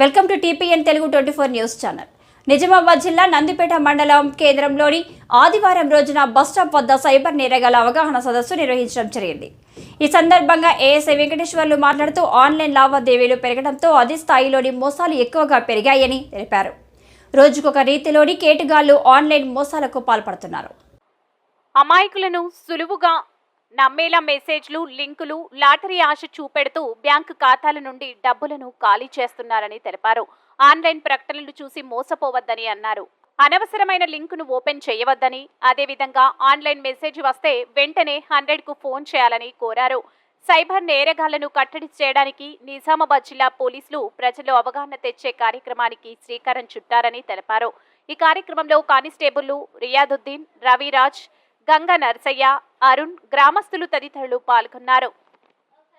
Welcome to TPN Telugu twenty four news channel. Nizamabad జిల్లా నందిపేట మండలం కేంద్రంలోని ఆదివారం రోజున బస్టాప్ వద్ద సైబర్ నేరగాల అవగాహన సదస్సు నిర్వహించడం జరిగింది. ఈ సందర్భంగా ఏఎస్ఐ వెంకటేశ్వర్లు మాట్లాడుతూ ఆన్లైన్ లావాదేవీలు పెరగడంతో అదే స్థాయిలోని మోసాలు ఎక్కువగా పెరిగాయని తెలిపారు. రోజుకొక రీతిలోని కేటుగాళ్ళు ఆన్లైన్ మోసాలకు పాల్పడుతున్నారు. అమాయకులను సులువుగా నమ్మేలా మెసేజ్లు లింకులు లాటరీ ఆశ చూపెడుతూ బ్యాంకు ఖాతాల నుండి డబ్బులను ఖాళీ చేస్తున్నారని తెలిపారు. ఆన్లైన్ ప్రకటనలు చూసి మోసపోవద్దని అన్నారు. అనవసరమైన లింకును ఓపెన్ చేయవద్దని అదేవిధంగా ఆన్లైన్ మెసేజ్ వస్తే వెంటనే హండ్రెడ్కు ఫోన్ చేయాలని కోరారు. సైబర్ నేరగాళ్ళను కట్టడి చేయడానికి నిజామాబాద్ జిల్లా పోలీసులు ప్రజలు అవగాహన తెచ్చే కార్యక్రమానికి శ్రీకారం చుట్టారని తెలిపారు. ఈ కార్యక్రమంలో కానిస్టేబుళ్ళు రియాదుద్దీన్ రవిరాజ్ గంగ నర్సయ్య అరుణ్ గ్రామస్తులు తదితరులు పాల్గొన్నారు.